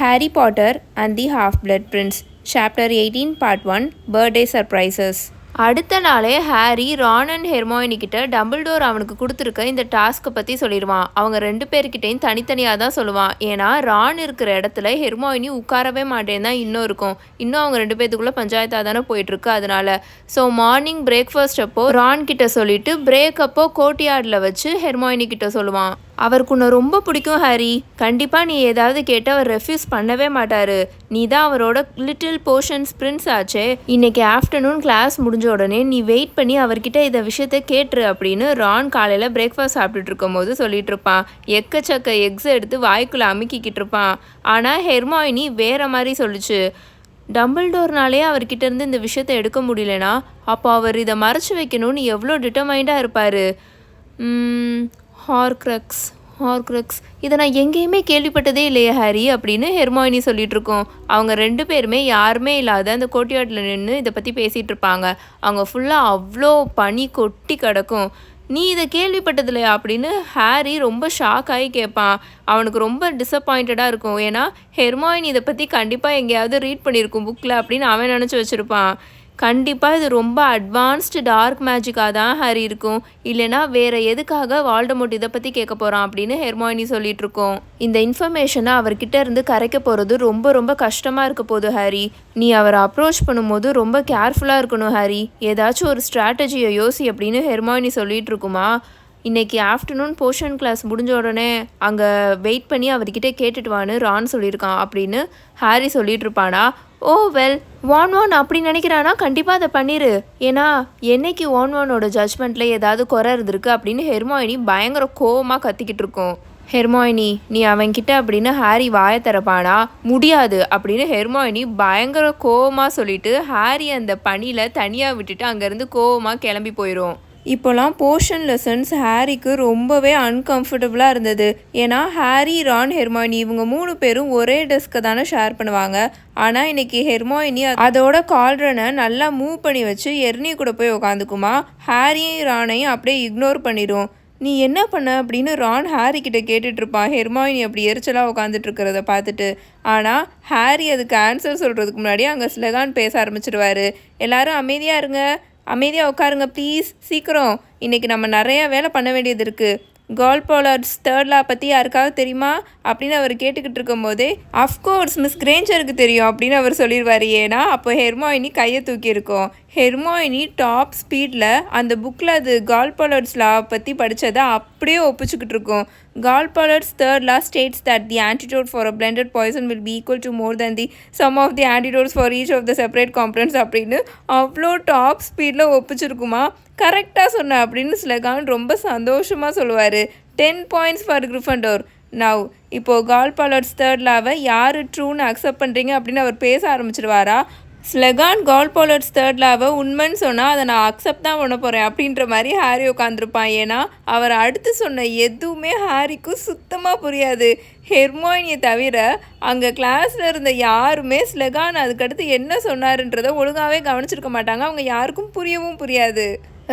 Harry Potter and the half blood prince chapter eighteen part one birthday surprises அடுத்த நாளே Harry Ron and Hermione கிட்ட Dumbledore அவனுக்கு கொடுத்துருக்க இந்த டாஸ்க்கை பற்றி சொல்லிடுவான். அவங்க ரெண்டு பேர்கிட்டையும் தனித்தனியாக தான் சொல்லுவான். ஏன்னா ரான் இருக்கிற இடத்துல ஹெர்மாயினி உட்காரவே மாட்டேன் தான் இன்னும் இருக்கும். இன்னும் அவங்க ரெண்டு பேத்துக்குள்ளே பஞ்சாயத்தாக தானே போயிட்டுருக்கு அதனால. ஸோ மார்னிங் பிரேக்ஃபாஸ்ட் அப்போ ரான் கிட்ட சொல்லிட்டு பிரேக் அப்போ கோர்ட்யார்டில் வச்சு ஹெர்மோயினி கிட்ட சொல்லுவான். அவருக்கு உன்னை ரொம்ப பிடிக்கும் ஹாரி. கண்டிப்பாக நீ ஏதாவது கேட்டு அவர் ரெஃப்யூஸ் பண்ணவே மாட்டார். நீ தான் அவரோட லிட்டில் போர்ஷன்ஸ் பிரின்ஸ் ஆச்சே. இன்னைக்கு ஆஃப்டர்நூன் கிளாஸ் முடிஞ்ச உடனே நீ வெயிட் பண்ணி அவர்கிட்ட இந்த விஷயத்த கேட்டுரு அப்படின்னு ரான் காலையில் பிரேக்ஃபாஸ்ட் சாப்பிட்டுட்டு இருக்கும்போது சொல்லிட்டு இருப்பான். எக்கச்சக்க எக்ஸ் எடுத்து வாய்க்குள்ளே அமுக்கிக்கிட்டு இருப்பான். ஆனால் ஹெர்மாயினி வேற மாதிரி சொல்லுச்சு. டம்பிள்டோர்னாலே அவர்கிட்ட இருந்து இந்த விஷயத்தை எடுக்க முடியலனா? அப்போ அவர் இதை மறைச்சு வைக்கணும்னு எவ்வளோ டிட்டர்மைண்டாக இருப்பார்? Horcrux horcrux. இதை நான் எங்கேயுமே கேள்விப்பட்டதே இல்லையே ஹாரி அப்படின்னு ஹெர்மாயினி சொல்லிட்டு இருக்கோம். அவங்க ரெண்டு பேருமே யாருமே இல்லாத அந்த கோட்டியாட்டில் நின்று இதை பற்றி பேசிகிட்டு இருப்பாங்க. அவங்க ஃபுல்லாக அவ்வளோ பனி கொட்டி கிடக்கும். நீ இதை கேள்விப்பட்டதில்லையா அப்படின்னு ஹாரி ரொம்ப ஷாக் ஆகி கேட்பான். அவனுக்கு ரொம்ப டிசப்பாயிண்டடாக இருக்கும். ஏன்னா ஹெர்மாயின் இதை பற்றி கண்டிப்பாக எங்கேயாவது ரீட் பண்ணியிருக்கும் புக்கில் அப்படின்னு அவன் நினச்சி வச்சுருப்பான். கண்டிப்பாக இது ரொம்ப அட்வான்ஸ்டு டார்க் மேஜிக்காக தான் ஹாரி இருக்கும். இல்லைனா வேற எதுக்காக வால்டமோட் இதை பற்றி கேட்க போகிறான் அப்படின்னு ஹெர்மாயினி சொல்லிட்டு இருக்கோம். இந்த இன்ஃபர்மேஷனை அவர்கிட்ட இருந்து கரைக்க போகிறது ரொம்ப ரொம்ப கஷ்டமாக இருக்க போகுது ஹாரி. நீ அவரை அப்ரோச் பண்ணும்போது ரொம்ப கேர்ஃபுல்லாக இருக்கணும் ஹாரி. ஏதாச்சும் ஒரு ஸ்ட்ராட்டஜியை யோசி அப்படின்னு ஹெர்மாயினி சொல்லிட்டு இருக்குமா? இன்றைக்கி ஆஃப்டர்நூன் போர்ஷன் கிளாஸ் முடிஞ்ச உடனே அங்கே வெயிட் பண்ணி அவர்கிட்ட கேட்டுட்டு வான்னு ரான் சொல்லியிருக்கான் அப்படின்னு ஹாரி சொல்லிட்டு இருப்பானா ஓ வெல் வான் வான் அப்படி நினைக்கிறானா? கண்டிப்பாக அதை பண்ணிடு ஏன்னா என்னைக்கு வான் வானோட ஜட்ஜ்மெண்ட்டில் ஏதாவது குறை இருந்திருக்கு அப்படின்னு ஹெர்மாயினி பயங்கர கோவமாக கத்திக்கிட்டு இருக்கோம். ஹெர்மாயினி நீ அவன்கிட்ட அப்படின்னு ஹாரி வாய திறப்பானா? முடியாது அப்படின்னு ஹெர்மாயினி பயங்கர கோவமாக சொல்லிட்டு ஹாரி அந்த பனியில் தனியாக விட்டுட்டு அங்கேருந்து கோவமாக கிளம்பி போயிடும் இப்போலாம் போர்ஷன் லெசன்ஸ் ஹாரிக்கு ரொம்பவே அன்கம்ஃபர்டபுளாக இருந்தது. ஏன்னா ஹாரி ரான் ஹெர்மாயினி இவங்க மூணு பேரும் ஒரே டெஸ்க்கை தானே ஷேர் பண்ணுவாங்க. ஆனால் இன்னைக்கு ஹெர்மாயினி அதோட கால்ரனை நல்லா மூவ் பண்ணி வச்சு எர்னி கூட போய் உக்காந்துக்குமா. ஹாரியும் ரானையும் அப்படியே இக்னோர் பண்ணிடும் நீ என்ன பண்ண அப்படின்னு ரான் ஹாரி கிட்ட கேட்டுட்டு ஹெர்மாயினி அப்படி எரிச்சலாக உட்காந்துட்டு இருக்கிறத பார்த்துட்டு. ஆனால் ஹாரி அதுக்கு ஆன்சர் சொல்கிறதுக்கு முன்னாடி அங்கே ஸ்லெகான் பேச ஆரம்பிச்சிடுவாரு எல்லாரும் அமைதியாக இருங்க. அமைதியாக உட்காருங்க ப்ளீஸ் சீக்கிரம். இன்றைக்கி நம்ம நிறையா வேலை பண்ண வேண்டியது இருக்குது கேர்ள் போலர்ஸ் தேர்ட் லா பற்றி யாருக்காவது தெரியுமா? அப்படின்னு அவர் கேட்டுக்கிட்டு இருக்கும்போதே அஃப்கோர்ஸ் மிஸ் கிரேஞ்சருக்கு தெரியும் அப்படின்னு அவர் சொல்லிடுவார் ஏன்னா அப்போ ஹெர்மாயினி கையை தூக்கியிருக்கோம் ஹெர்மாயினி டாப் ஸ்பீடில் அந்த புக்கில் அது கால் போலர்ஸ் லா பற்றி படித்ததை அப்படியே ஒப்பிச்சுக்கிட்டு இருக்கோம். Gallbladder's third third states states the antidote for for blended poison will will equal to more than the the sum of antidotes for for of of the components அப்படின்னு அவ்வளோ டாப் ஸ்பீடில் ஒப்பிச்சிருக்குமா? கரெக்டாக சொன்ன அப்படின்னு ஸ்லெகான் ரொம்ப சந்தோஷமாக சொல்லுவார். Ten points for Gryffindor now இப்போது கால்பாலர்ஸ் தேர்ட் லாவை யார் ட்ரூன்னு அக்செப்ட் பண்ணுறீங்க அப்படின்னு அவர் பேச ஆரம்பிச்சிருவாரா? ஸ்லெகான் கால் போலர்ஸ் தேர்ட் லாவை உண்மைன்னு சொன்னால் அதை நான் அக்செப்ட் தான் பண்ண போகிறேன் அப்படின்ற மாதிரி ஹாரி உட்காந்துருப்பான் ஏன்னா அவர் அடுத்து சொன்ன எதுவுமே ஹாரிக்கும் சுத்தமாக புரியாது. ஹெர்மாயினியை தவிர அங்கே கிளாஸில் இருந்த யாருமே ஸ்லெகான் அதுக்கடுத்து என்ன சொன்னாருன்றதை ஒழுங்காகவே கவனிச்சிருக்க மாட்டாங்க. அவங்க யாருக்கும் புரியவும் புரியாது.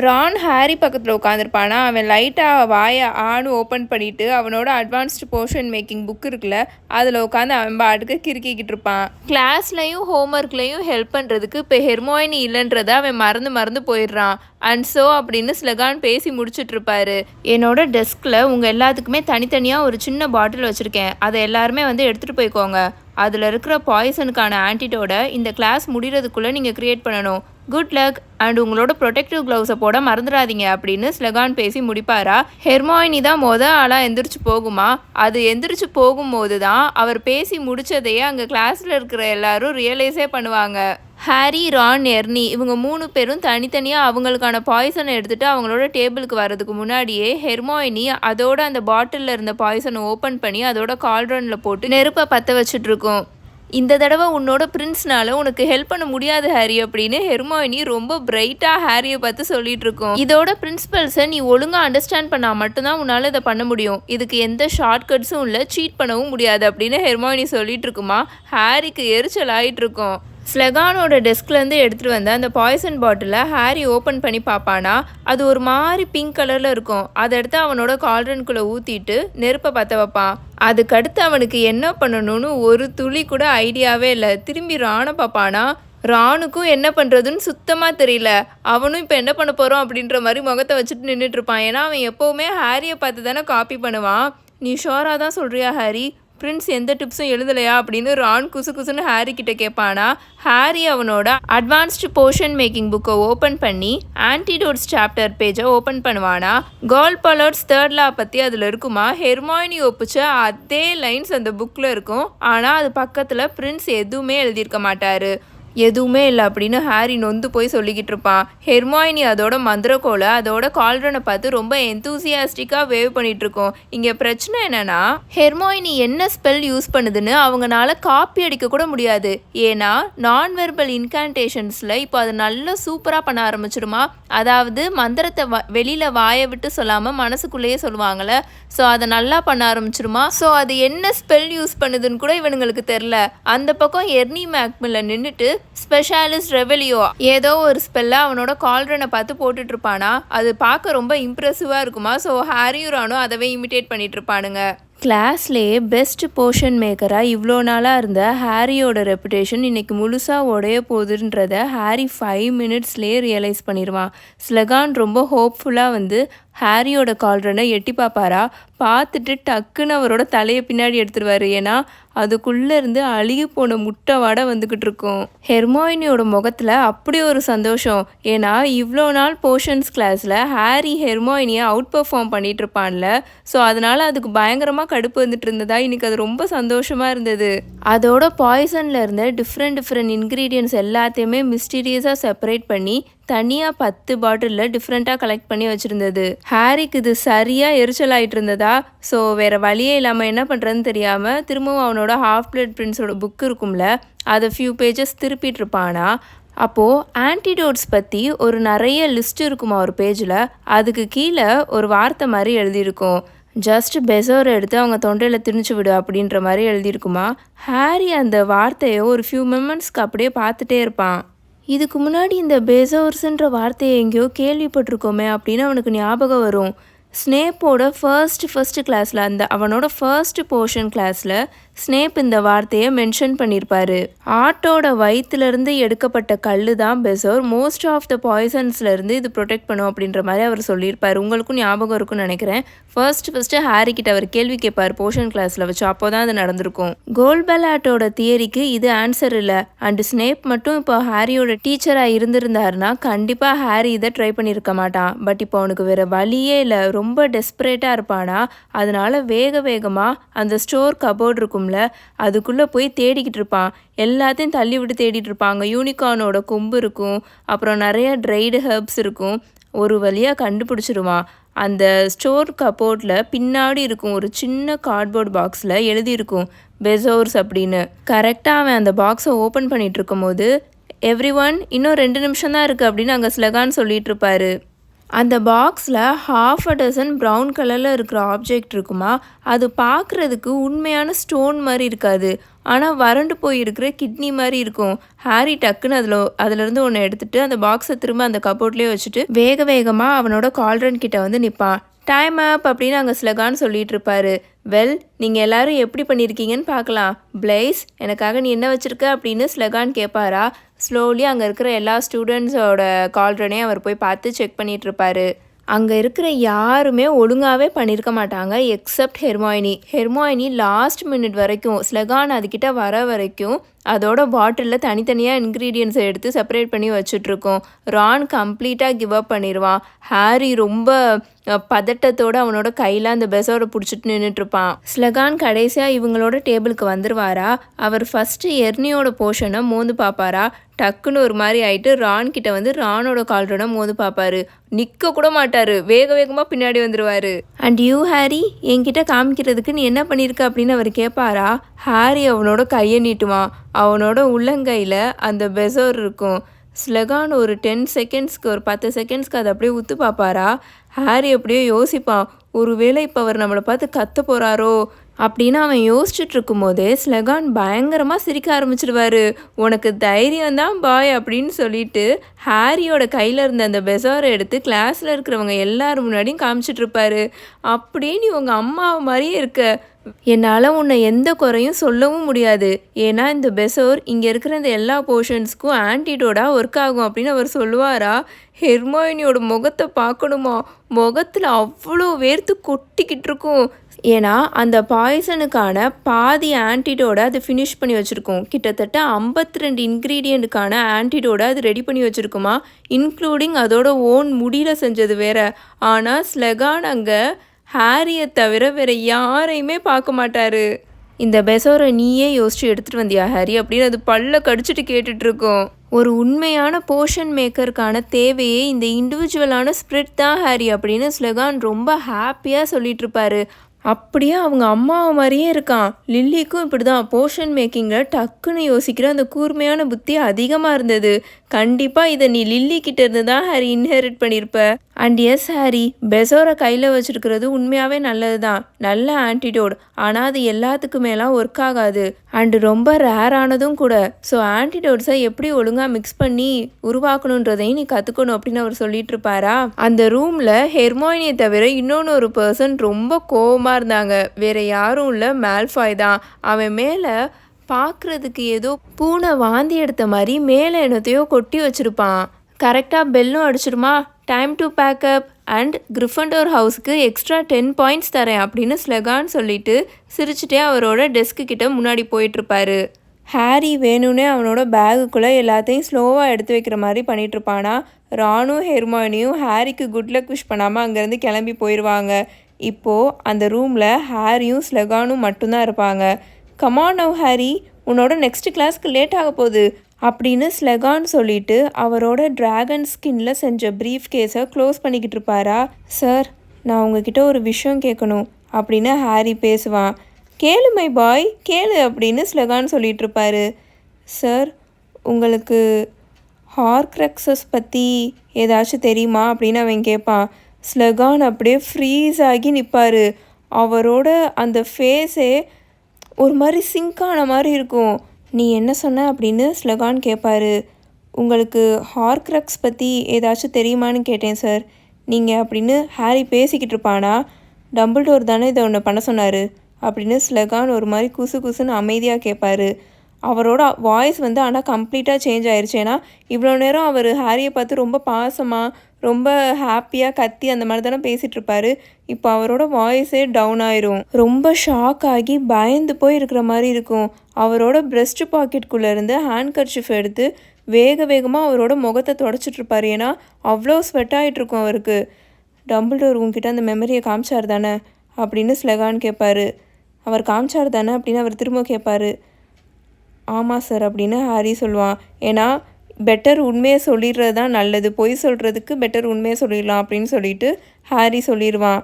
ரான் ஹாரி பக்கத்தில் உட்காந்துருப்பானா அவன் லைட்டாக வாயை ஆணு ஓப்பன் பண்ணிவிட்டு அவனோட அட்வான்ஸ்டு போர்ஷன் மேக்கிங் புக் இருக்குல்ல அதில் உட்காந்து அவன் பாட்டுக்கு கிறுக்கிக்கிட்டு இருப்பான். கிளாஸ்லையும் ஹோம்ஒர்க்லையும் ஹெல்ப் பண்ணுறதுக்கு இப்போ ஹெர்மோயினி இல்லைன்றதை அவன் மறந்து மறந்து போயிடுறான். அண்ட் ஸோ அப்படின்னு ஸ்லெகான் பேசி முடிச்சுட்ருப்பாரு என்னோட டெஸ்கில் உங்கள் எல்லாத்துக்குமே தனித்தனியாக ஒரு சின்ன பாட்டில் வச்சுருக்கேன். அதை எல்லாருமே வந்து எடுத்துகிட்டு போய்க்கோங்க. அதில் இருக்கிற பாய்சனுக்கான ஆன்டிடோட இந்த கிளாஸ் முடிகிறதுக்குள்ளே நீங்கள் க்ரியேட் பண்ணணும். குட் லக் அண்ட் உங்களோட ப்ரொடெக்டிவ் க்ளவுஸை போட மறந்துடாதீங்க அப்படின்னு ஸ்லெகான் பேசி முடிப்பாரா? ஹெர்மாயினி தான் மொத ஆளாக எந்திரிச்சு போகுமா? அது எந்திரிச்சு போகும்போது தான் அவர் பேசி முடிச்சதையே அங்கே கிளாஸில் இருக்கிற எல்லாரும் ரியலைஸே பண்ணுவாங்க. ஹாரி ரான் எர்னி இவங்க மூணு பேரும் தனித்தனியாக அவங்களுக்கான பாய்சனை எடுத்துகிட்டு அவங்களோட டேபிளுக்கு வர்றதுக்கு முன்னாடியே ஹெர்மாயினி அதோட அந்த பாட்டிலில் இருந்த பாய்சனை ஓப்பன் பண்ணி அதோட கால்ரனில் போட்டு நெருப்பை பற்ற வச்சுட்ருக்கோம் இந்த தடவை உன்னோட பிரின்ஸ்னால உனக்கு ஹெல்ப் பண்ண முடியாது ஹாரி அப்படின்னு ஹெர்மாயினி ரொம்ப பிரைட்டாக ஹாரியை பார்த்து சொல்லிட்டு இருக்கோம். இதோட பிரின்சிபல்ஸை நீ ஒழுங்காக அண்டர்ஸ்டாண்ட் பண்ணால் மட்டும்தான் உன்னால் இதை பண்ண முடியும். இதுக்கு எந்த ஷார்ட்கட்ஸும் இல்லை சீட் பண்ணவும் முடியாது அப்படின்னு ஹெர்மாயினி சொல்லிட்டு இருக்குமா? ஹாரிக்கு எரிச்சல் ஆகிட்டு இருக்கோம். ஸ்லெகானோட டெஸ்க்லேருந்து எடுத்துகிட்டு வந்த அந்த பாய்சன் பாட்டிலை ஹாரி ஓப்பன் பண்ணி பார்ப்பானா அது ஒரு மாதிரி பிங்க் கலரில் இருக்கும். அதை எடுத்து அவனோட கால்ரனுக்குள்ளே ஊற்றிட்டு நெருப்பை பற்ற வைப்பான். அதுக்கடுத்து அவனுக்கு என்ன பண்ணணும்னு ஒரு துளி கூட ஐடியாவே இல்லை. திரும்பி ராண பார்ப்பானா ராணுக்கும் என்ன பண்ணுறதுன்னு சுத்தமாக தெரியல. அவனும் இப்போ என்ன பண்ண போகிறோம் அப்படின்ற மாதிரி முகத்தை வச்சுட்டு நின்றுட்டு இருப்பான். ஏன்னா அவன் எப்போவுமே ஹாரியை பார்த்து தானே காப்பி பண்ணுவான். நீ ஷோராக தான் சொல்கிறியா ஹாரி பிரின்ஸ் எந்த டிப்ஸும் எழுதலையா அப்படின்னு ரான் குசு குசுன்னு ஹாரி கிட்ட கேட்பானா ஹாரி அவனோட அட்வான்ஸ்டு போர்ஷன் மேக்கிங் புக்கை ஓப்பன் பண்ணி ஆன்டிடோட்ஸ் சாப்டர் பேஜை ஓப்பன் பண்ணுவானா கேர்ள் பலர்ஸ் தேர்ட் லா பற்றி அதில் இருக்குமா ஹெர்மாயினி ஒப்பிச்ச அதே லைன்ஸ் அந்த புக்கில் இருக்கும் ஆனால் அது பக்கத்தில் பிரின்ஸ் எதுவுமே எழுதியிருக்க மாட்டார். எதுவுமே இல்லை அப்படின்னு ஹாரி நொந்து போய் சொல்லிக்கிட்டு இருப்பான் ஹெர்மாயினி அதோட மந்திரக்கோலை அதோட கால்ரனை பார்த்து ரொம்ப எந்தூசியாஸ்டிக்காக வேவ் பண்ணிட்டு இருக்கோம். இங்கே பிரச்சனை என்னன்னா ஹெர்மாயினி என்ன ஸ்பெல் யூஸ் பண்ணுதுன்னு அவங்கனால காப்பி அடிக்க கூட முடியாது. ஏன்னா நான் வெர்பல் இன்கான்டேஷன்ஸில் இப்போ அது நல்லா சூப்பராக பண்ண ஆரம்பிச்சிருமா. அதாவது மந்திரத்தை வ வெளியில் வாயை விட்டு சொல்லாமல் மனசுக்குள்ளேயே சொல்லுவாங்கள்ல ஸோ அதை நல்லா பண்ண ஆரம்பிச்சிருமா. ஸோ அது என்ன ஸ்பெல் யூஸ் பண்ணுதுன்னு கூட இவனுங்களுக்கு தெரில அந்த பக்கம் எர்னி மேக்மில்ல நின்றுட்டு ஸ்பெஷாலிஸ்ட் ரெவலியோ ஏதோ ஒரு ஸ்பெல்ல அவனோட கால்ரனை பார்த்து போட்டுட்டு இருப்பானா அது பார்க்க ரொம்ப இம்ப்ரெசிவாக இருக்குமா? ஸோ ஹாரியும் ரானும் அதவே இமிட்டேட் பண்ணிட்டு இருப்பானுங்க கிளாஸ்லேயே பெஸ்ட் போர்ஷன் மேக்கராக இவ்வளோ நாளாக இருந்த ஹாரியோட ரெப்புடேஷன் இன்றைக்கி முழுசாக உடைய போகுதுன்றத ஹாரி ஃபைவ் மினிட்ஸ்லேயே ரியலைஸ் பண்ணிடுவான் ஸ்லெகான் ரொம்ப ஹோப்ஃபுல்லாக வந்து ஹாரியோட கால்ரனை எட்டி பார்ப்பாரா? பார்த்துட்டு டக்குன்னு அவரோட தலையை பின்னாடி எடுத்துருவாரு. ஏன்னா அதுக்குள்ளே இருந்து அழுகி போன முட்டை வாடை வந்துக்கிட்டு இருக்கும். ஹெர்மாயினியோட முகத்தில் அப்படி ஒரு சந்தோஷம். ஏன்னா இவ்வளோ நாள் போர்ஷன்ஸ் கிளாஸில் ஹாரி ஹெர்மாயினியை அவுட் பெர்ஃபார்ம் பண்ணிட்டு இருப்பான்ல. ஸோ அதனால் அதுக்கு பயங்கரமாக கடுப்பு வந்துட்டு இருந்ததா? இன்னைக்கு அது ரொம்ப சந்தோஷமாக இருந்தது. அதோட பாய்சனில் இருந்த டிஃப்ரெண்ட் டிஃப்ரெண்ட் இன்க்ரீடியன்ஸ் எல்லாத்தையுமே மிஸ்டீரியஸாக செப்பரேட் பண்ணி தனியாக பத்து பாட்டிலில் டிஃப்ரெண்ட்டாக கலெக்ட் பண்ணி வச்சுருந்தது. ஹாரிக்கு இது சரியாக எரிச்சல் ஆகிட்டு இருந்ததா ஸோ வேறு வழியே இல்லாமல் என்ன பண்ணுறதுன்னு தெரியாமல் திரும்பவும் அவனோட ஹாஃப் பிளட் பிரின்ஸோட புக் இருக்கும்ல அதை ஃபியூ பேஜஸ் திருப்பிட்டு இருப்பானா? அப்போது ஆன்டிடோட்ஸ் பற்றி ஒரு நிறைய லிஸ்ட் இருக்குமா ஒரு பேஜில் அதுக்கு கீழே ஒரு வார்த்தை மாதிரி எழுதியிருக்கும். ஜஸ்ட் பெசோரை எடுத்து அவங்க தொண்டையில் திணிச்சு விடு அப்படின்ற மாதிரி எழுதியிருக்குமா? ஹாரி அந்த வார்த்தையை ஒரு ஃபியூ மெமெண்ட்ஸ்க்கு அப்படியே பார்த்துட்டே இருப்பான். இதுக்கு முன்னாடி இந்த பேசோர்ஸ்ன்ற வார்த்தையை எங்கேயோ கேள்விப்பட்டிருக்கோமே அப்படின்னு அவனுக்கு ஞாபகம் வரும். ஸ்னேப்போட ஃபர்ஸ்ட் ஃபர்ஸ்ட் கிளாஸில் அந்த அவனோட ஃபர்ஸ்ட் போர்ஷன் கிளாஸில் ஸ்னேப் இந்த வார்த்தையை மென்ஷன் பண்ணியிருப்பாரு ஆட்டோட வயிற்றுலேருந்து எடுக்கப்பட்ட கல் தான் பெசோர் மோஸ்ட் ஆஃப் த பாய்சன்ஸ்லேருந்து இது ப்ரொடெக்ட் பண்ணும் அப்படின்ற மாதிரி அவர் சொல்லியிருப்பார். உங்களுக்கும் ஞாபகம் இருக்கும்னு நினைக்கிறேன். ஃபர்ஸ்ட் ஃபஸ்ட்டு ஹாரி கிட்ட அவர் கேள்வி கேட்பார் போர்ஷன் கிளாஸில் வச்சு. அப்போ தான் அது நடந்திருக்கும். கோல்பலாட்டோட தியரிக்கு இது ஆன்சர் இல்லை. அண்ட் ஸ்னேப் மட்டும் இப்போ ஹாரியோட டீச்சராக இருந்திருந்தாருன்னா கண்டிப்பாக ஹாரி இதை ட்ரை பண்ணியிருக்க மாட்டான். பட் இப்போ அவனுக்கு வேறு வழியே இல்லை. ரொம்ப டெஸ்பரேட்டாக இருப்பானா. அதனால வேக வேகமாக அந்த ஸ்டோர் கபோர்ட் இருக்கும் இருக்கும்ல? அதுக்குள்ளே போய் தேடிக்கிட்டு இருப்பான். எல்லாத்தையும் தள்ளி விட்டு தேடிட்டு இருப்பாங்க. யூனிகார்னோட கொம்பு இருக்கும். அப்புறம் நிறைய ட்ரைடு ஹெர்ப்ஸ் இருக்கும். ஒரு வழியாக கண்டுபிடிச்சிருவான். அந்த ஸ்டோர் கபோர்டில் பின்னாடி இருக்கும் ஒரு சின்ன கார்ட்போர்ட் பாக்ஸில் எழுதியிருக்கும் பெசோர்ஸ் அப்படின்னு. கரெக்டாக அவன் அந்த பாக்ஸை ஓப்பன் பண்ணிகிட்டு இருக்கும்போது எவ்ரி ஒன் இன்னும் ரெண்டு நிமிஷம் தான் இருக்குது அப்படின்னு அங்கே ஸ்லகான் சொல்லிட்டு இருப்பாரு. அந்த பாக்ஸில் ஹாஃப் அ டசன் ப்ரௌன் கலரில் இருக்கிற ஆப்ஜெக்ட் இருக்குமா? அது பார்க்குறதுக்கு உண்மையான ஸ்டோன் மாதிரி இருக்காது. ஆனால் வறண்டு போயிருக்கிற கிட்னி மாதிரி இருக்கும். ஹாரி டக்குன்னு அதில் அதுலேருந்து ஒன்று எடுத்துகிட்டு அந்த பாக்ஸை திரும்ப அந்த கபோர்ட்லேயே வச்சுட்டு வேக வேகமாக அவனோட கால்ரன் கிட்ட வந்து நிற்பான் டைம் அப் அப்படின்னு அங்கே ஸ்லகான் சொல்லிட்டு இருப்பாரு வெல் நீங்கள் எல்லாரும் எப்படி பண்ணியிருக்கீங்கன்னு பார்க்கலாம். பிளேஸ் எனக்காக நீ என்ன வச்சுருக்க அப்படின்னு ஸ்லகான் கேட்பாரா ஸ்லோலி அங்கே இருக்கிற எல்லா ஸ்டூடெண்ட்ஸோட கால்ரனையும் அவர் போய் பார்த்து செக் பண்ணிகிட்டு இருப்பாரு அங்கே இருக்கிற யாருமே ஒழுங்காகவே பண்ணியிருக்க மாட்டாங்க except Hermione Hermione last minute வரைக்கும் ஸ்லெகான் அதுக்கிட்ட வர வரைக்கும் அதோட பாட்டிலில் தனித்தனியாக இன்க்ரீடியன்ஸை எடுத்து செப்பரேட் பண்ணி வச்சுட்ருக்கோம். ரான் கம்ப்ளீட்டாக கிவ் அப் பண்ணிடுவான் ஹாரி ரொம்ப பதட்டத்தோடு பதட்டத்தோட அவனோட கையில் அந்த பெஸோட பிடிச்சிட்டு நின்றுட்டுருப்பான் ஸ்லகான் கடைசியாக இவங்களோட டேபிளுக்கு வந்துருவாரா? அவர் ஃபஸ்ட்டு எர்னியோட போர்ஷனை மோந்து பார்ப்பாரா டக்குன்னு ஒரு மாதிரி ஆயிட்டு ரான் கிட்ட வந்து ரானோட கால்ரோட மோந்து பார்ப்பாரு நிற்க கூட மாட்டாரு. வேக வேகமாக பின்னாடி வந்துருவாரு. And you Harry? என்கிட்ட காமிக்கிறதுக்கு நீ என்ன பண்ணியிருக்க அப்படின்னு அவர் கேட்பாரா ஹாரி அவனோட கையை நீட்டுவான். அவனோட உள்ளங்கையில் அந்த பெசோர் இருக்கும். ஸ்லெகான் ஒரு டென் செகண்ட்ஸ்க்கு ஒரு பத்து செகண்ட்ஸ்க்கு அதை அப்படியே உத்து பார்ப்பாரா? ஹாரி அப்படியே யோசிப்பான் ஒருவேளை இப்போ அவர் நம்மளை பார்த்து கத்த போகிறாரோ அப்படின்னு அவன் யோசிச்சுட்டு இருக்கும்போதே ஸ்லெகான் பயங்கரமாக சிரிக்க ஆரம்பிச்சிடுவாரு உனக்கு தைரியம் தான் பாய் அப்படின்னு சொல்லிட்டு ஹாரியோட கையில் இருந்த அந்த பெசாரை எடுத்து கிளாஸில் இருக்கிறவங்க எல்லார் முன்னாடியும் காமிச்சிட்டு அப்படின்னு இவங்க உங்கள் அம்மா மாதிரியே இருக்க. என்னால் உன்னை எந்த குறையும் சொல்லவும் முடியாது. ஏன்னா இந்த பெசோர் இங்கே இருக்கிற இந்த எல்லா போர்ஷன்ஸ்க்கும் ஆன்டிடோடாக ஒர்க் ஆகும் அப்படின்னு அவர் சொல்லுவாரா? ஹெர்மாயினியோட முகத்தை பார்க்கணுமா? முகத்தில் அவ்வளோ வேர்த்து கொட்டிக்கிட்டு இருக்கும் ஏன்னா அந்த பாய்சனுக்கான பாதி ஆன்டிடோட அது ஃபினிஷ் பண்ணி வச்சுருக்கோம். கிட்டத்தட்ட ஐம்பத்தி ரெண்டு இன்க்ரீடியண்ட்டுக்கான ஆன்டிடோட அது ரெடி பண்ணி வச்சுருக்குமா? இன்க்ளூடிங் அதோட ஓன் முடியல செஞ்சது வேற. ஆனால் ஸ்லெகான் அங்கே ஹாரியை தவிர வேற யாரையுமே பார்க்க மாட்டார். இந்த பெசோரை நீயே யோசிச்சு எடுத்துட்டு வந்தியா ஹாரி? அப்படின்னு அது பல்ல கடிச்சிட்டு கேட்டுட்டு இருக்கோம் ஒரு உண்மையான போர்ஷன் மேக்கருக்கான தேவையே இந்த இண்டிவிஜுவலான ஸ்பிரிட் தான் ஹாரி அப்படின்னு ஸ்லெகான் ரொம்ப ஹாப்பியாக சொல்லிட்டு இருப்பாரு அப்படியே அவங்க அம்மாவை மாதிரியே இருக்கான். லில்லிக்கும் இப்படி தான் போர்ஷன் மேக்கிங்கில் டக்குன்னு யோசிக்கிற அந்த கூர்மையான புத்தி அதிகமாக இருந்தது. கண்டிப்பாக இதை நீ லில்லி கிட்டேருந்து தான் ஹாரி இன்ஹெரிட் பண்ணியிருப்ப அண்ட் எஸ் ஹாரி பெசோரை கையில் வச்சிருக்கிறது உண்மையாகவே நல்லது தான் நல்ல ஆன்டிடோட் ஆனால் அது எல்லாத்துக்கு மேலாம் ஒர்க் ஆகாது. அண்டு ரொம்ப ரேரானதும் கூட. ஸோ ஆன்டிடோட்ஸை எப்படி ஒழுங்காக மிக்ஸ் பண்ணி உருவாக்கணுன்றதையும் நீ கற்றுக்கணும் அப்படின்னு அவர் சொல்லிட்டு இருப்பாரா? அந்த ரூமில் ஹெர்மோனியை தவிர இன்னொன்று ஒரு பர்சன் ரொம்ப கோவமாக இருந்தாங்க. வேற யாரும் இல்லை மேல்ஃபாய் தான். அவன் மேலே பார்க்குறதுக்கு ஏதோ பூனை வாந்தி எடுத்த மாதிரி மேலே என்னத்தையோ கொட்டி வச்சுருப்பான். கரெக்டாக பெல்லும் அடிச்சிருமா? Time to pack up and Gryffindor ஹவுஸ்க்கு extra ten points தரேன் அப்படின்னு ஸ்லெகான் சொல்லிட்டு சிரிச்சுட்டே அவரோட டெஸ்க்கு கிட்ட முன்னாடி போயிட்டுருப்பாரு. ஹாரி வேணும்னே அவனோட பேகுக்குள்ளே எல்லாத்தையும் ஸ்லோவாக எடுத்து வைக்கிற மாதிரி பண்ணிட்டு இருப்பானா ராணும் ஹெர்மானியும் ஹாரிக்கு குட் லக் விஷ் பண்ணாமல் அங்கேருந்து கிளம்பி போயிடுவாங்க இப்போது அந்த ரூமில் ஹாரியும் ஸ்லெகானும் மட்டும்தான் இருப்பாங்க. Come on now Harry. உன்னோட நெக்ஸ்ட் கிளாஸ்க்கு லேட் ஆக போகுது. அப்படின்னு ஸ்லெகான் சொல்லிட்டு அவரோட டிராகன் ஸ்கின்ல செஞ்ச ப்ரீஃப் கேஸை க்ளோஸ் பண்ணிக்கிட்டு இருப்பாரா? சார் நான் உங்ககிட்ட ஒரு விஷயம் கேட்கணும் அப்படின்னு ஹாரி பேசுவான். கேளு மை பாய் கேளு அப்படின்னு ஸ்லெகான் சொல்லிட்டு இருப்பாரு. சார் உங்களுக்கு ஹார்க்ரக்ஸஸ் பற்றி ஏதாச்சும் தெரியுமா? அப்படின்னு அவன் கேட்பான். ஸ்லெகான் அப்படியே ஃப்ரீஸ் ஆகி நிற்பார் அவரோட அந்த ஃபேஸே ஒரு மாதிரி சிங்க் ஆன மாதிரி இருக்கும். நீ என்ன சொன்ன அப்படின்னு ஸ்லெகான் கேட்பாரு உங்களுக்கு ஹார்க்ரக்ஸ் பற்றி ஏதாச்சும் தெரியுமான்னு கேட்டேன் சார். நீங்கள் அப்படின்னு ஹாரி பேசிக்கிட்டு இருப்பானா? டம்பிள்டோர் தானே இதை ஒன்று பண்ண சொன்னார் அப்படின்னு ஸ்லெகான் ஒரு மாதிரி குசு குசுன்னு அமைதியாக கேட்பாரு அவரோட வாய்ஸ் வந்து ஆனால் கம்ப்ளீட்டாக சேஞ்ச் ஆயிடுச்சு ஏன்னா இவ்வளோ நேரம் அவர் ஹாரியை பார்த்து ரொம்ப பாசமாக ரொம்ப ஹாப்பியாக கத்தி அந்த மாதிரி தானே பேசிகிட்டு இருப்பாரு இப்போ அவரோட வாய்ஸே டவுன் ஆயிரும். ரொம்ப ஷாக் ஆகி பயந்து போய் இருக்கிற மாதிரி இருக்கும். அவரோட பிரஸ்ட் பாக்கெட்குள்ளே இருந்து ஹேண்ட் கர்ச்சிஃப் எடுத்து வேக வேகமாக அவரோட முகத்தை தொடச்சிட்டு இருப்பார் ஏன்னா அவ்வளோ ஸ்வெட் ஆகிட்டு இருக்கும் அவருக்கு. டம்பிள்டோர் உங்ககிட்ட அந்த மெமரியை காமிச்சார் தானே? அப்படின்னு ஸ்லெகான் கேட்பாரு அவர் காமிச்சார் தானே அப்படின்னு அவர் திரும்ப கேட்பாரு ஆமாம் சார் அப்படின்னு ஹாரி சொல்லுவான். ஏன்னா பெட்டர் உண்மையை சொல்லிடுறது தான் நல்லது. பொய் சொல்கிறதுக்கு பெட்டர் உண்மையை சொல்லிடலாம் அப்படின்னு சொல்லிட்டு ஹாரி சொல்லிடுவான்.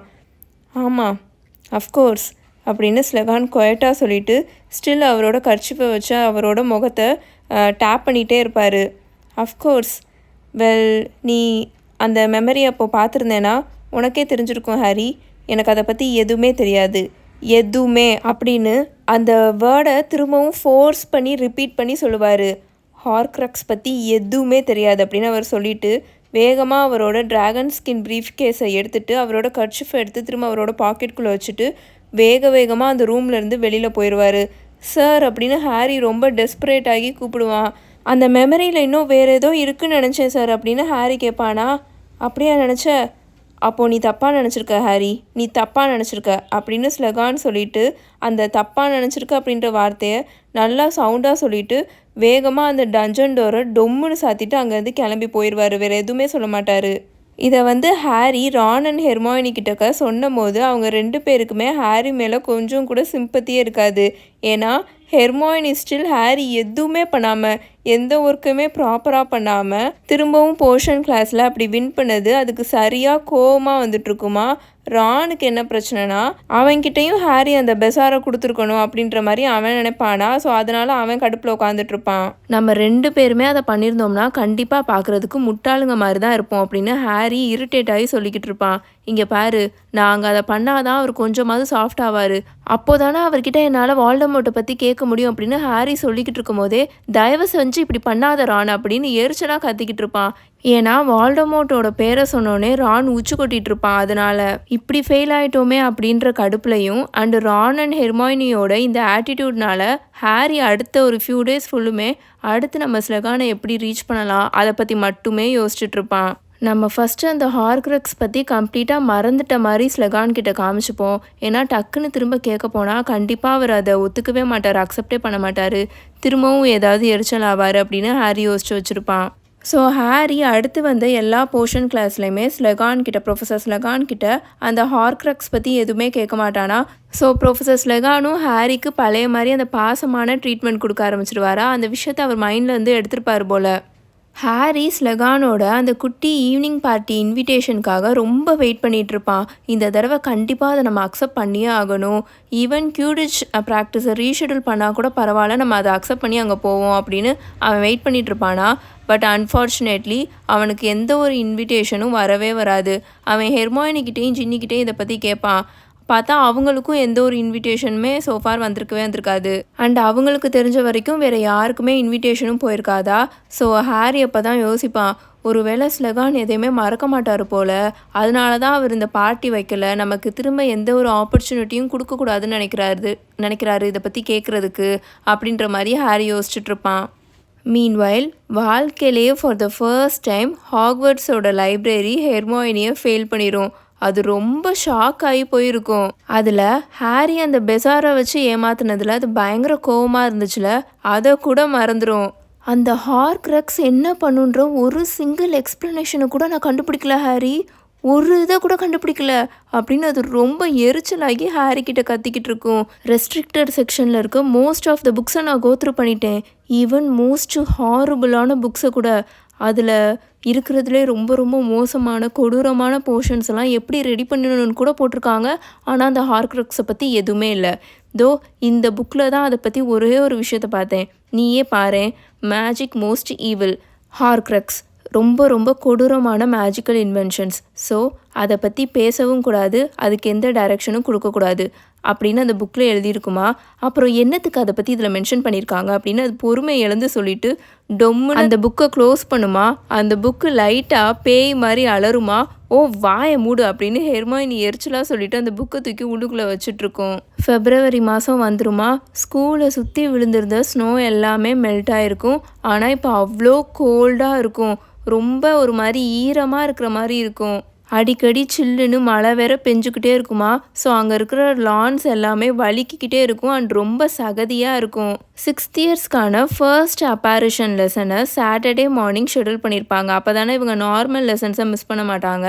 ஆமாம் அஃப்கோர்ஸ் அப்படின்னு ஸ்லெகான் கொயட்டாக சொல்லிட்டு ஸ்டில் அவரோட கர்ச்சிப்பை வச்சு அவரோட முகத்தை டேப் பண்ணிகிட்டே இருப்பார். அஃப்கோர்ஸ் வெல் நீ அந்த மெமரி அப்போ பார்த்துருந்தேன்னா உனக்கே தெரிஞ்சிருக்கும் ஹாரி. எனக்கு அதை பற்றி எதுவுமே தெரியாது. எதுவுமே அப்படின்னு அந்த வேர்டை திரும்பவும் ஃபோர்ஸ் பண்ணி ரிப்பீட் பண்ணி சொல்லுவார். ஹார்க்ரக்ஸ் பற்றி எதுவுமே தெரியாது அப்படின்னு அவர் சொல்லிட்டு வேகமாக அவரோட டிராகன் ஸ்கின் ப்ரீஃப் கேஸை எடுத்துட்டு அவரோட கர்ச்சிஃபை எடுத்து திரும்ப அவரோட பாக்கெட்குள்ளே வச்சுட்டு வேக வேகமாக அந்த ரூம்லேருந்து வெளியில் போயிடுவார் சார் அப்படின்னு ஹாரி ரொம்ப டெஸ்பரேட் ஆகி கூப்பிடுவான். அந்த மெமரியில் இன்னும் வேறு ஏதோ இருக்குன்னு நினச்சேன் சார் அப்படின்னு ஹாரி கேட்பானா அப்படியா நினச்ச? அப்போது நீ தப்பாக நினச்சிருக்க ஹாரி. நீ தப்பாக நினச்சிருக்க அப்படின்னு ஸ்லகான்னு சொல்லிட்டு அந்த தப்பாக நினச்சிருக்க அப்படின்ற வார்த்தையை நல்லா சவுண்டாக சொல்லிட்டு வேகமாக அந்த டஞ்சன் டோரை டொம்முன்னு சாத்திட்டு அங்கேருந்து கிளம்பி போயிடுவார் வேறு எதுவுமே சொல்ல மாட்டார். இதை வந்து ஹாரி ரான் அண்ட் ஹெர்மாயினி கிட்டக்க சொன்னும் போது அவங்க ரெண்டு பேருக்குமே ஹாரி மேலே கொஞ்சம் கூட சிம்பத்தியே இருக்காது. ஏன்னா ஹெர்மாயினி ஸ்டில் ஹாரி எதுவுமே பண்ணாமல் எந்த ஒர்க்குமே ப்ராப்பராக பண்ணாமல் திரும்பவும் போர்ஷன் கிளாஸில் அப்படி வின் பண்ணது அதுக்கு சரியாக கோவமாக வந்துட்டுருக்குமா? ரானுக்கு என்ன பிரச்சனைனா அவன்கிட்டையும் ஹாரி அந்த பெசாரை கொடுத்துருக்கணும் அப்படின்ற மாதிரி அவன் நினைப்பானா? ஸோ அதனால அவன் கடுப்பில் உட்காந்துட்டு இருப்பான் நம்ம ரெண்டு பேருமே அதை பண்ணியிருந்தோம்னா கண்டிப்பாக பார்க்குறதுக்கு முட்டாளுங்க மாதிரி தான் இருப்போம் அப்படின்னு ஹாரி இரிட்டேட் ஆகி சொல்லிக்கிட்டு இருப்பான் இங்கே பாரு நாங்கள் அதை பண்ணாதான் அவர் கொஞ்சமாவது சாஃப்ட் ஆவார். அப்போ தானே அவர்கிட்ட என்னால் வால்டமோட்டை பற்றி கேட்க முடியும் அப்படின்னு ஹாரி சொல்லிக்கிட்டு இருக்கும் போதே தயவு செஞ்சு இப்படி பண்ணாத ரான் அப்படின்னு எரிச்சலாக கத்திக்கிட்டு இருப்பான். ஏன்னா வால்டமோட்டோட பேரை சொன்னோடனே ரான் உச்சி கொட்டிட்டு இருப்பான் அதனால. இப்படி ஃபெயில் ஆயிட்டோமே அப்படின்ற கடுப்புலையும் அண்ட் ரான் அண்ட் ஹெர்மாயினியோட இந்த ஆட்டிடியூட்னால ஹாரி அடுத்த ஒரு ஃபியூ டேஸ் ஃபுல்லுமே அடுத்து நம்ம ஸ்லெகானை எப்படி ரீச் பண்ணலாம் அதை பற்றி மட்டுமே யோசிச்சுட்டு இருப்பான். நம்ம ஃபஸ்ட்டு அந்த ஹார்க்ரக்ஸ் பற்றி கம்ப்ளீட்டாக மறந்துட்ட மாதிரி ஸ்லெகான் கிட்ட காமிச்சுப்போம். ஏன்னா டக்குன்னு திரும்ப கேட்க போனால் கண்டிப்பாக அவர் அதை ஒத்துக்கவே மாட்டார் அக்செப்டே பண்ண மாட்டார். திரும்பவும் ஏதாவது எரிச்சல் ஆவார் அப்படின்னு ஹாரி யோசிச்சு வச்சுருப்பான். ஸோ ஹாரி அடுத்து வந்த எல்லா போர்ஷன் கிளாஸ்லையுமே ஸ்லெகான் கிட்ட ப்ரொஃபஸர் ஸ்லெகான் கிட்ட அந்த ஹார்க்ரக்ஸ் பற்றி எதுவுமே கேட்க மாட்டானா? ஸோ ப்ரொஃபஸர் ஸ்லெகானும் ஹாரிக்கு பழைய மாதிரி அந்த பாசமான ட்ரீட்மெண்ட் கொடுக்க ஆரம்பிச்சிருவாரா? அந்த விஷயத்தை அவர் மைண்டில் வந்து எடுத்திருப்பார் போல். ஹாரி ஸ்லெகானோட அந்த குட்டி ஈவினிங் பார்ட்டி இன்விடேஷனுக்காக ரொம்ப வெயிட் பண்ணிகிட்டு இருப்பான் இந்த தடவை கண்டிப்பாக அதை நம்ம அக்செப்ட் பண்ணியே ஆகணும். ஈவன் கியூடிச் ப்ராக்டிஸை ரீஷெடியூல் பண்ணால் கூட பரவாயில்ல நம்ம அதை அக்செப்ட் பண்ணி அங்கே போவோம் அப்படின்னு அவன் வெயிட் பண்ணிகிட்டு இருப்பானா பட் அன்ஃபார்ச்சுனேட்லி அவனுக்கு எந்த ஒரு இன்விடேஷனும் வரவே வராது. அவன் ஹெர்மாயினிக்கிட்டேயும் ஜின்னிக்கிட்டேயும் இதை பற்றி கேட்பான். பார்த்தா அவங்களுக்கும் எந்த ஒரு இன்விடேஷனுமே சோஃபார் வந்திருக்கவே வந்திருக்காது. அண்ட் அவங்களுக்கு தெரிஞ்ச வரைக்கும் வேறு யாருக்குமே இன்விடேஷனும் போயிருக்காதா? ஸோ ஹாரி அப்போ தான் யோசிப்பான் ஒருவேளை ஸ்லெகான் எதையுமே மறக்க மாட்டார் போல். அதனால தான் அவர் இந்த பார்ட்டி வைக்கல. நமக்கு திரும்ப எந்த ஒரு ஆப்பர்ச்சுனிட்டியும் கொடுக்கக்கூடாதுன்னு நினைக்கிறாரு நினைக்கிறாரு இதை பற்றி கேட்குறதுக்கு அப்படின்ற மாதிரி ஹாரி யோசிச்சுட்ருப்பான் மீன்வைல் வாழ்க்கையிலேயே ஃபார் த ஃபர்ஸ்ட் டைம் ஹாக்வர்ட்ஸோட லைப்ரரி ஹெர்மோயினியை ஃபெயில் பண்ணிடும் அது ரொம்ப ஷாக் ஆகி போயிருக்கும். அதில் ஹாரி அந்த பெசாரை வச்சு ஏமாத்துனதுல அது பயங்கர கோவமாக இருந்துச்சுல அதை கூட மறந்துடும் அந்த ஹார்க்ரக்ஸ் என்ன பண்ணுன்ற ஒரு சிங்கிள் எக்ஸ்ப்ளனேஷனை கூட நான் கண்டுபிடிக்கல ஹாரி. ஒரு இதை கூட கண்டுபிடிக்கல அப்படின்னு அது ரொம்ப எரிச்சலாகி ஹாரி கிட்ட கத்திக்கிட்டு இருக்கும். ரெஸ்ட்ரிக்டட் செக்ஷனில் இருக்க மோஸ்ட் ஆஃப் த புக்ஸை நான் கோத்ரூ பண்ணிட்டேன். ஈவன் மோஸ்ட் ஹாரபுளான புக்ஸை கூட. அதில் இருக்கிறதுலே ரொம்ப ரொம்ப மோசமான கொடூரமான போர்ஷன்ஸ் எல்லாம் எப்படி ரெடி பண்ணணும்னு கூட போட்டிருக்காங்க. ஆனால் அந்த ஹார்க்ரக்ஸை பற்றி எதுவுமே இல்லை. தோ இந்த புக்கில் தான் அதை பற்றி ஒரே ஒரு விஷயத்த பார்த்தேன். நீயே பாரு மேஜிக் மோஸ்ட் ஈவில் ஹார்க்ரக்ஸ் ரொம்ப ரொம்ப கொடூரமான மேஜிக்கல் இன்வென்ஷன்ஸ் ஸோ அதை பற்றி பேசவும் கூடாது அதுக்கு எந்த டைரக்ஷனும் கொடுக்கக்கூடாது அப்படின்னு அந்த புக்கில் எழுதியிருக்குமா? அப்புறம் என்னத்துக்கு அதை பற்றி இதில் மென்ஷன் பண்ணியிருக்காங்க அப்படின்னு அது பொறுமை இழந்து சொல்லிட்டு டொம்மு அந்த புக்கை க்ளோஸ் பண்ணுமா? அந்த புக்கு லைட்டாக பேய் மாதிரி அலருமா? ஓ வாயை மூடு அப்படின்னு ஹெர்மாயினி எரிச்சலாக சொல்லிட்டு அந்த புக்கை தூக்கி உள்ளுக்குள்ளே வச்சுட்ருக்கோம். ஃபெப்ரவரி மாதம் வந்துருமா? ஸ்கூலை சுற்றி விழுந்திருந்த ஸ்னோ எல்லாமே மெல்ட் ஆகிருக்கும் ஆனால் இப்போ அவ்வளோ கோல்டாக இருக்கும். ரொம்ப ஒரு மாதிரி ஈரமாக இருக்கிற மாதிரி இருக்கும். அடிக்கடி சில்லுன்னு மழை வேற பெஞ்சுக்கிட்டே இருக்குமா. ஸோ அங்கே இருக்கிற லான்ஸ் எல்லாமே வலிக்கிக்கிட்டே இருக்கும் அண்ட் ரொம்ப சகதியாக இருக்கும். சிக்ஸ்த் இயர்ஸ்க்கான ஃபர்ஸ்ட் அப்பாரிஷன் லெசனை சாட்டர்டே மார்னிங் ஷெடியூல் பண்ணியிருப்பாங்க அப்போ தானே இவங்க நார்மல் லெசன்ஸை மிஸ் பண்ண மாட்டாங்க.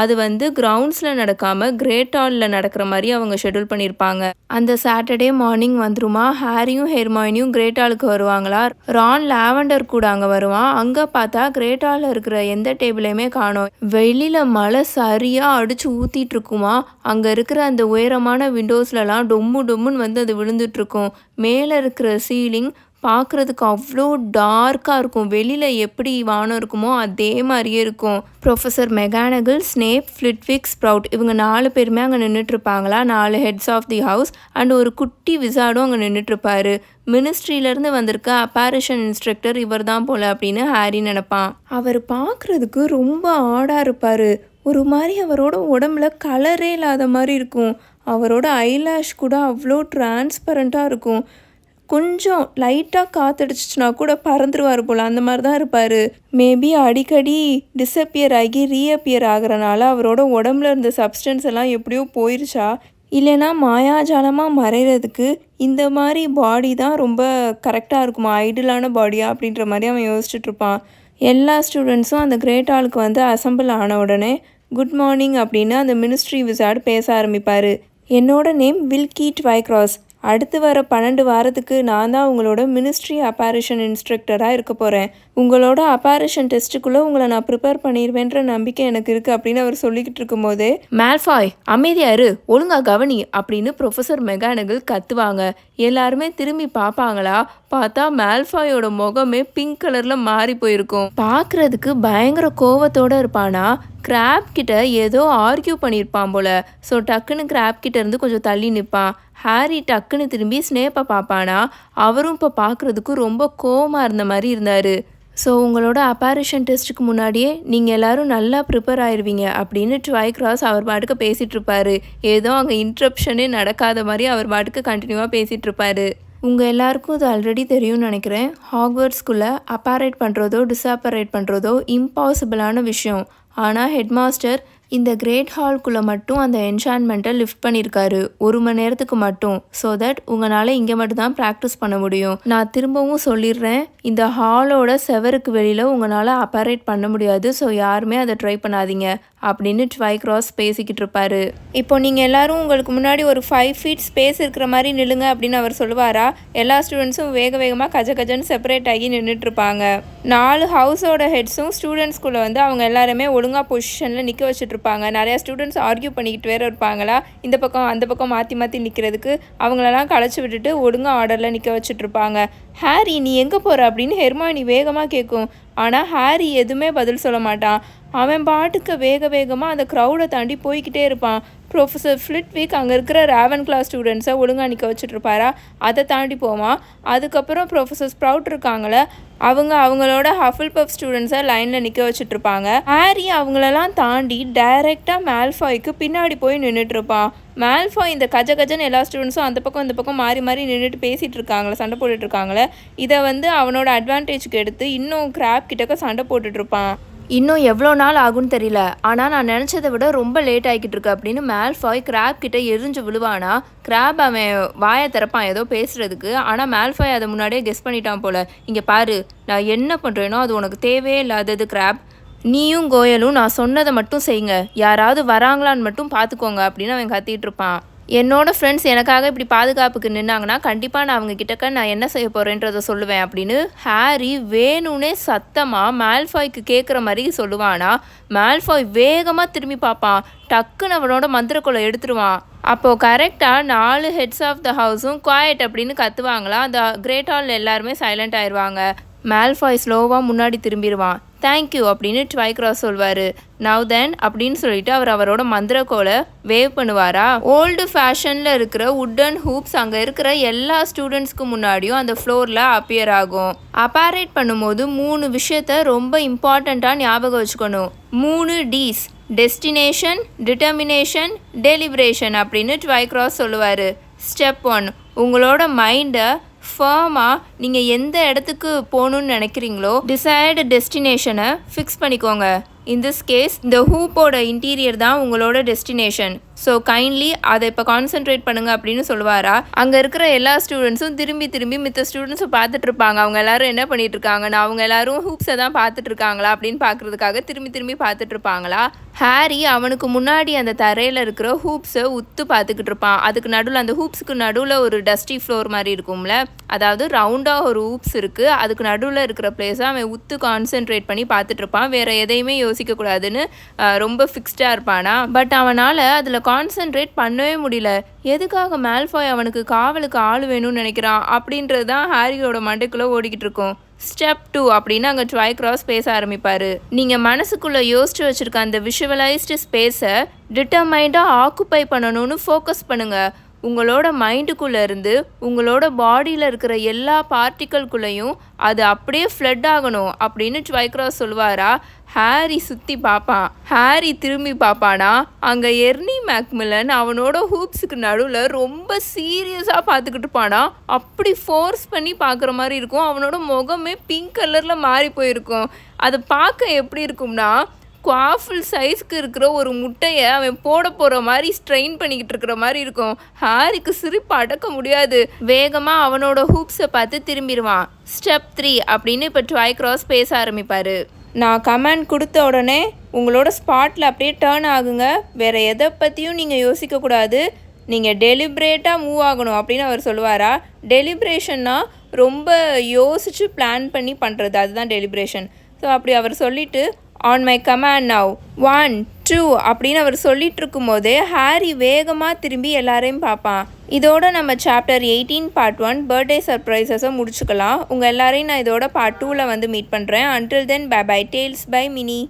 அது வந்து கிரவுண்ட்ஸில் நடக்காமல் கிரேட் ஹாலில் நடக்கிற மாதிரி அவங்க ஷெடியூல் பண்ணியிருப்பாங்க அந்த சாட்டர்டே மார்னிங் வந்துருமா? ஹாரியும் ஹெர்மாயினியும் கிரேட் ஹாலுக்கு வருவாங்களா? ரான் லாவெண்டர் கூட அங்கே வருவான். அங்கே பார்த்தா கிரேட் ஹாலில் இருக்கிற எந்த டேபிளையுமே காணும். வெளியில் மழை சரியாக அடித்து ஊற்றிட்டு இருக்குமா? அங்கே இருக்கிற அந்த உயரமான விண்டோஸ்லலாம் டொம்மு டொம்முன்னு வந்து அது விழுந்துட்டுருக்கும் மேலே இருக்கிற சீலிங் பார்க்குறதுக்கு அவ்வளோ டார்க்காக இருக்கும். வெளியில் எப்படி வானம் இருக்குமோ அதே மாதிரியே இருக்கும். Professor McGonagall Snape Flitwick Sprout இவங்க நாலு பேருமே அங்கே நின்றுட்டுருப்பாங்களா நாலு heads of the house and ஒரு குட்டி விசாடும் அங்கே நின்றுட்டுருப்பாரு மினிஸ்ட்ரியிலேருந்து வந்திருக்க அப்பாரிஷன் இன்ஸ்ட்ரக்டர் இவர் தான் போல அப்படின்னு ஹாரி நினப்பான். அவர் பார்க்குறதுக்கு ரொம்ப ஆடாக இருப்பார். ஒரு மாதிரி அவரோட உடம்புல கலரே இல்லாத மாதிரி இருக்கும். அவரோட ஐலாஷ் கூட அவ்வளோ டிரான்ஸ்பரண்ட்டாக இருக்கும். கொஞ்சம் லைட்டாக காத்தடிச்சிச்சுனா கூட பறந்துருவார் போல். அந்த மாதிரி தான் இருப்பார். மேபி அடிக்கடி டிஸப்பியர் ஆகி ரீஅப்பியர் ஆகிறனால அவரோட உடம்புல இருந்த சப்ஸ்டன்ஸ் எல்லாம் எப்படியோ போயிருச்சா? இல்லைன்னா மாயாஜாலமாக மறைகிறதுக்கு இந்த மாதிரி பாடி தான் ரொம்ப கரெக்டாக இருக்குமா? ஐடியலான பாடியா அப்படின்ற மாதிரி அவன் யோசிச்சுட்ருப்பான் எல்லா ஸ்டூடெண்ட்ஸும் அந்த கிரேட் ஆளுக்கு வந்து அசம்பிள் ஆன உடனே குட் மார்னிங் அப்படின்னு அந்த மினிஸ்ட்ரி விசார்டு பேச ஆரம்பிப்பார். என்னோட நேம் வில் கீட் வைக்ராஸ் அடுத்து வர பன்னெண்டு வாரத்துக்கு நான் தான் உங்களோட மினிஸ்ட்ரி அப்பாரிஷன் இன்ஸ்ட்ரக்டராக இருக்க போகிறேன் உங்களோட அப்பாரிஷன் டெஸ்ட்டுக்குள்ளே உங்களை நான் ப்ரிப்பேர் பண்ணிடுவேன்ற நம்பிக்கை எனக்கு இருக்குது அப்படின்னு அவர் சொல்லிக்கிட்டு இருக்கும்போதே மேல்ஃபாய் அமைதியாரு ஒழுங்கா கவனி அப்படின்னு ப்ரொஃபஸர் மெகானகல் கத்துவாங்க. எல்லாருமே திரும்பி பார்ப்பாங்களா? பார்த்தா மேல்ஃபாயோட முகமே பிங்க் கலரில் மாறி போயிருக்கும். பார்க்கறதுக்கு பயங்கர கோவத்தோடு இருப்பானா? கிராப் கிட்ட ஏதோ ஆர்கியூ பண்ணியிருப்பான் போல. ஸோ டக்குன்னு கிராப் கிட்ட இருந்து கொஞ்சம் தள்ளி நிற்பான் ஹாரி டக்குன்னு திரும்பி ஸ்னேப்பை பார்ப்பானா அவரும் இப்போ பார்க்குறதுக்கு ரொம்ப கோவமாக இருந்த மாதிரி இருந்தார். ஸோ உங்களோட அப்பாரிஷன் டெஸ்ட்டுக்கு முன்னாடியே நீங்கள் எல்லாரும் நல்லா ப்ரிப்பேர் ஆயிடுவீங்க அப்படின்னு ட்ரை கிராஸ் அவர் பாட்டுக்கு பேசிகிட்டு இருப்பாரு. ஏதோ அங்கே இன்ட்ரப்ஷனே நடக்காத மாதிரி அவர் பாட்டுக்கு கண்டினியூவாக பேசிகிட்டு இருப்பாரு. உங்கள் எல்லாருக்கும் இது ஆல்ரெடி தெரியும்னு நினைக்கிறேன். ஹாக்வர்ட்ஸ்குள்ளே அப்பாரேட் பண்ணுறதோ டிஸ்அப்பரேட் பண்ணுறதோ இம்பாசிபிளான விஷயம். ஆனால் ஹெட்மாஸ்டர் இந்த கிரேட் ஹால்குள்ளே மட்டும் அந்த என்ஷான்மெண்ட்டை லிஃப்ட் பண்ணியிருக்காரு ஒரு மணி நேரத்துக்கு மட்டும். ஸோ தட் உங்களால் இங்கே மட்டும் தான் ப்ராக்டிஸ் பண்ண முடியும். நான் திரும்பவும் சொல்லிடுறேன். இந்த ஹாலோட செவருக்கு வெளியில் உங்களால் அப்பாரேட் பண்ண முடியாது. ஸோ யாருமே அதை ட்ரை பண்ணாதீங்க. அப்படின்னு ட்வை கிராஸ் பேசிக்கிட்டு இருப்பாரு. இப்போ நீங்கள் எல்லாரும் உங்களுக்கு முன்னாடி ஒரு ஃபைவ் ஃபீட் ஸ்பேஸ் இருக்கிற மாதிரி நில்லுங்க அப்படின்னு அவர் சொல்லுவாரா? எல்லா ஸ்டூடெண்ட்ஸும் வேக வேகமாக கஜ கஜன்னு செப்பரேட் ஆகி நின்றுட்டு இருப்பாங்க. நாலு ஹவுஸோட ஹெட்ஸும் ஸ்டூடெண்ட்ஸ்குள்ளே வந்து அவங்க எல்லாருமே ஒழுங்காக பொசிஷனில் நிற்க வச்சுட்டு இருப்பாங்க. நிறையா ஸ்டூடெண்ட்ஸ் ஆர்கியூ பண்ணிக்கிட்டு வேற இருப்பாங்களா? இந்த பக்கம் அந்த பக்கம் மாற்றி மாற்றி நிற்கிறதுக்கு அவங்களெல்லாம் களைச்சி விட்டுட்டு ஒழுங்காக ஆர்டரில் நிற்க வச்சுட்டு இருப்பாங்க. ஹாரி நீ எங்கே போகிற அப்படின்னு ஹெர்மானி வேகமாக கேட்கும் ஆனால் ஹாரி எதுவுமே பதில் சொல்ல மாட்டான். அவன் பாட்டுக்கு வேக வேகமாக அந்த க்ரௌடை தாண்டி போய்கிட்டே இருப்பான். ப்ரொஃபஸர் ஃப்ளிட்விக் அங்கே இருக்கிற ரேவன் கிளாஸ் ஸ்டூடெண்ட்ஸை ஒழுங்காக நிற்க வச்சுட்டு இருப்பாரா அதை தாண்டி போவான். அதுக்கப்புறம் ப்ரொஃபஸர் ஸ்ப்ரவுட் இருக்காங்களே அவங்க அவங்களோட ஹஃபில் பஃப் ஸ்டூடெண்ட்ஸை லைனில் நிற்க வச்சுட்டு இருப்பாங்க ஹாரி அவங்களெல்லாம் தாண்டி டைரெக்டாக மேல்ஃபாய்க்கு பின்னாடி போய் நின்றுட்டு இருப்பான் மேல்ஃபாய் இந்த கஜ கஜன்னு எல்லா ஸ்டூடெண்ட்ஸும் அந்த பக்கம் இந்த பக்கம் மாறி மாறி நின்றுட்டு பேசிகிட்டு இருக்காங்களே சண்டை போட்டுட்ருக்காங்களே இதை வந்து அவனோட அட்வான்டேஜ்க்கு எடுத்து இன்னும் கிராப் கிட்டக்க சண்டை போட்டுட்ருப்பான். இன்னும் எவ்வளோ நாள் ஆகும்னு தெரியல. ஆனால் நான் நினச்சதை விட ரொம்ப லேட் ஆகிக்கிட்டு இருக்கு அப்படின்னு மேல்ஃபாய் கிராப் கிட்ட எரிஞ்சு விழுவானா? கிராப் அவன் வாயை திறப்பான் ஏதோ பேசுறதுக்கு. ஆனால் மேல்ஃபாய் அதை முன்னாடியே கெஸ் பண்ணிட்டான் போல. இங்கே பாரு நான் என்ன பண்ணுறேனோ அது உனக்கு தேவையே இல்லாதது கிராப் நீயும் கோயலும் நான் சொன்னதை மட்டும் செய்யுங்க. யாராவது வராங்களான்னு மட்டும் பார்த்துக்கோங்க அப்படின்னு அவன் கத்திட்டு இருப்பான். என்னோடய ஃப்ரெண்ட்ஸ் எனக்காக இப்படி பாதுகாப்புக்கு நின்னாங்கன்னா கண்டிப்பாக நான் அவங்க கிட்டக்க நான் என்ன செய்ய போகிறேன்றதை சொல்லுவேன் அப்படின்னு ஹாரி வேணும்னே சத்தமாக மேல்ஃபாய்க்கு கேட்குற மாதிரி சொல்லுவானா மேல்ஃபாய் வேகமாக திரும்பி பார்ப்பான். டக்குன்னு அவனோட மந்திரக்குள்ள எடுத்துருவான். அப்போது கரெக்டாக நாலு ஹெட்ஸ் ஆஃப் த ஹவுஸும் குவாய்ட் அப்படின்னு கத்துவாங்களா அந்த கிரேட் ஹாலில் எல்லாருமே சைலண்ட் ஆயிடுவாங்க மேல்ஃபாய் ஸ்லோவாக முன்னாடி திரும்பிடுவான். தேங்க்யூ அப்படின்னு ட்வை கிராஸ் சொல்வார். நவ் தென் அப்படின்னு சொல்லிட்டு அவர் அவரோட மந்திரக்கோலை வேவ் பண்ணுவாரா? ஓல்டு ஃபேஷனில் இருக்கிற உட்டன் ஹூப்ஸ் அங்கே இருக்கிற எல்லா ஸ்டூடெண்ட்ஸ்க்கு முன்னாடியும் அந்த ஃப்ளோரில் அப்பியர் ஆகும். அப்பாரேட் பண்ணும்போது மூணு விஷயத்த ரொம்ப இம்பார்ட்டண்ட்டாக ஞாபகம் வச்சுக்கணும். மூணு டீஸ் டெஸ்டினேஷன் டிட்டர்மினேஷன் டெலிபரேஷன் அப்படின்னு ட்வை கிராஸ் சொல்லுவார். ஸ்டெப் ஒன் உங்களோட மைண்டை ஃபர்மாக நீங்கள் எந்த இடத்துக்கு போகணுன்னு நினைக்கிறீங்களோ டிசைர்டு டெஸ்டினேஷனை ஃபிக்ஸ் பண்ணிக்கோங்க. இன் திஸ் கேஸ் இந்த ஹூப்போட இன்டீரியர் தான் உங்களோட டெஸ்டினேஷன் ஸோ கைண்ட்லி அதை இப்போ கான்சென்ட்ரேட் பண்ணுங்க அப்படின்னு சொல்லுவாரா? அங்கே இருக்கிற எல்லா ஸ்டூடெண்ட்ஸும் திரும்பி திரும்பி மித்த ஸ்டூடெண்ட்ஸும் பார்த்துட்டு இருப்பாங்க. அவங்க எல்லாரும் என்ன பண்ணிட்டு இருக்காங்க அவங்க எல்லாரும் ஹூப்ஸை தான் பார்த்துட்டு இருக்காங்களா அப்படின்னு பார்க்கறதுக்காக திரும்பி திரும்பி பார்த்துட்டு இருப்பாங்களா? ஹாரி அவனுக்கு முன்னாடி அந்த தரையில் இருக்கிற ஹூப்ஸை உத்து பார்த்துக்கிட்டு இருப்பான். அதுக்கு நடுவில் அந்த ஹூப்ஸுக்கு நடுவில் ஒரு டஸ்டி ஃப்ளோர் மாதிரி இருக்கும்ல? அதாவது ரவுண்டாக ஒரு ஹூப்ஸ் இருக்குது அதுக்கு நடுவில் இருக்கிற பிளேஸை அவன் உத்து கான்சென்ட்ரேட் பண்ணி பார்த்துட்டு இருப்பான். வேறு எதையுமே யோசிக்கக்கூடாதுன்னு ரொம்ப ஃபிக்ஸ்டாக இருப்பானா? பட் அவனால் அதில் கான்சென்ட்ரேட் பண்ணவே முடியல. எதுக்காக மேல்ஃபாய் அவனுக்கு காவலுக்கு ஆள் வேணும்னு நினைக்கிறான்? அப்படின்றது தான் ஹாரியோட மண்டைக்குள்ளே ஓடிக்கிட்டு இருக்கும். ஸ்டெப் டூ அப்படின்னு அங்கே ட்ரை கிராஸ் பேச ஆரம்பிப்பார். நீங்கள் மனசுக்குள்ளே யோசிச்சு வச்சுருக்க அந்த விஷுவலைஸ்டு ஸ்பேஸை டிட்டர்மைண்டாக ஆக்குப்பை பண்ணணும்னு ஃபோக்கஸ் பண்ணுங்கள் உங்களோட மைண்டுக்குள்ளே இருந்து உங்களோட பாடியில் இருக்கிற எல்லா பார்ட்டிக்கல்குள்ளேயும் அது அப்படியே ஃப்ளட் ஆகணும் அப்படின்னு ட்வைக்ராஸ் சொல்லுவாரா? ஹாரி சுற்றி பார்ப்பான் ஹாரி திரும்பி பார்ப்பானா அங்கே எர்னி மேக்மிலன் அவனோட ஹூப்ஸுக்கு நடுவில் ரொம்ப சீரியஸாக பார்த்துக்கிட்டு இருப்பானா? அப்படி ஃபோர்ஸ் பண்ணி பார்க்குற மாதிரி இருக்கும். அவனோட முகமே பிங்க் கலரில் மாறி போயிருக்கும். அதை பார்க்க எப்படி இருக்கும்னா குவாஃபுல் சைஸ்க்கு இருக்கிற ஒரு முட்டையை அவன் போட போகிற மாதிரி ஸ்ட்ரெயின் பண்ணிக்கிட்டு இருக்கிற மாதிரி இருக்கும். ஹாரிக்கு சிரிப்பு அடக்க முடியாது. வேகமாக அவனோட ஹூப்ஸை பார்த்து திரும்பிடுவான். ஸ்டெப் த்ரீ அப்படின்னு இப்போ ட்ரை கிராஸ் பேச ஆரம்பிப்பார். நான் கமெண்ட் கொடுத்த உடனே உங்களோட ஸ்பாட்டில் அப்படியே டேர்ன் ஆகுங்க. வேறு எதை பற்றியும் நீங்கள் யோசிக்கக்கூடாது நீங்கள் டெலிப்ரேட்டாக மூவ் ஆகணும் அப்படின்னு அவர் சொல்லுவாரா? டெலிப்ரேஷன்னா ரொம்ப யோசித்து பிளான் பண்ணி பண்ணுறது அதுதான் டெலிப்ரேஷன் ஸோ அப்படி அவர் சொல்லிவிட்டு on my command now one two அப்படின்னு அவர் சொல்லிட்டு இருக்கும்போது ஹாரி வேகமாக திரும்பி எல்லாரையும் பார்ப்பான். இதோட நம்ம chapter eighteen part one birthday சர்ப்ரைசஸை முடிச்சுக்கலாம். உங்கள் எல்லாரையும் நான் இதோட பார்ட் டூவில் வந்து மீட் பண்ணுறேன் until then bye bye tales by Mini